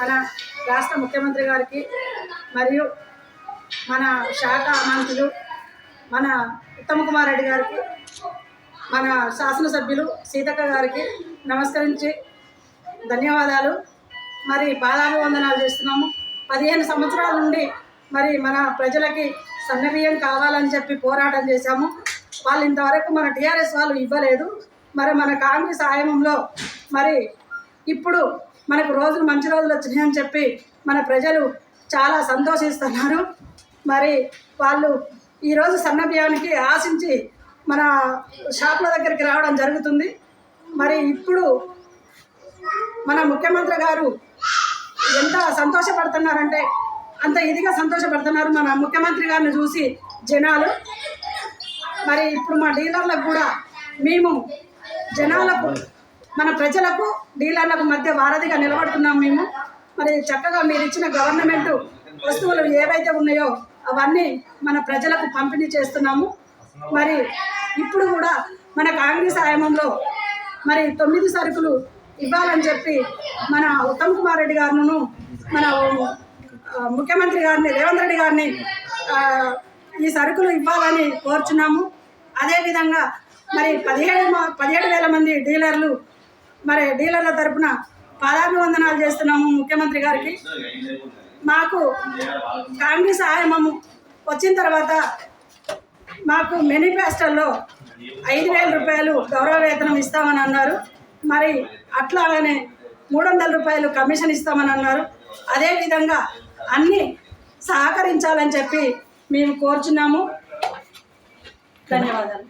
మన రాష్ట్ర ముఖ్యమంత్రి గారికి మరియు మన శాఖ మంత్రులు మన ఉత్తమ కుమార్ రెడ్డి గారికి మన శాసనసభ్యులు సీతక్క గారికి నమస్కరించి ధన్యవాదాలు. మరి పాదాభివందనాలు చేస్తున్నాము. పదిహేను సంవత్సరాల నుండి మరి మన ప్రజలకి సన్నబియ్యం కావాలని చెప్పి పోరాటం చేశాము. వాళ్ళు ఇంతవరకు మన టీఆర్ఎస్ వాళ్ళు ఇవ్వలేదు. మరి మన కాంగ్రెస్ ఆయమంలో మరి ఇప్పుడు మనకు రోజులు మంచి రోజులు వచ్చినాయని చెప్పి మన ప్రజలు చాలా సంతోషిస్తున్నారు. మరి వాళ్ళు ఈరోజు సన్న బియ్యానికి ఆశించి మన షాపుల దగ్గరికి రావడం జరుగుతుంది. మరి ఇప్పుడు మన ముఖ్యమంత్రి గారు ఎంత సంతోషపడుతున్నారంటే అంత ఇదిగా సంతోషపడుతున్నారు మన ముఖ్యమంత్రి గారిని చూసి జనాలు. మరి ఇప్పుడు మా డీలర్లకు కూడా మేము జనాలకు మన ప్రజలకు డీలర్లకు మధ్య వారధిగా నిలబడుతున్నాం మేము. మరి చక్కగా మీరు ఇచ్చిన గవర్నమెంట్ వస్తువులు ఏవైతే ఉన్నాయో అవన్నీ మన ప్రజలకు పంపిణీ చేస్తున్నాము. మరి ఇప్పుడు కూడా మన కాంగ్రెస్ ఆయామంలో మరి తొమ్మిది సరుకులు ఇవ్వాలని చెప్పి మన ఉత్తమ్ కుమార్ రెడ్డి గారును మన ముఖ్యమంత్రి గారిని రేవంత్ రెడ్డి గారిని ఈ సరుకులు ఇవ్వాలని కోరుచున్నాము. అదేవిధంగా మరి పదిహేడు పదిహేడు వేల మంది డీలర్లు మరి డీలర్ల తరపున పాదాభివందనాలు చేస్తున్నాము ముఖ్యమంత్రి గారికి. మాకు కాంగ్రెస్ ఆయమము వచ్చిన తర్వాత మాకు మేనిఫెస్టోలో ఐదు వేల రూపాయలు గౌరవ వేతనం ఇస్తామని అన్నారు. మరి అట్లాగనే మూడు వందల రూపాయలు కమిషన్ ఇస్తామని అన్నారు. అదేవిధంగా అన్నీ సహకరించాలని చెప్పి మేము కోరుచున్నాము. ధన్యవాదాలు.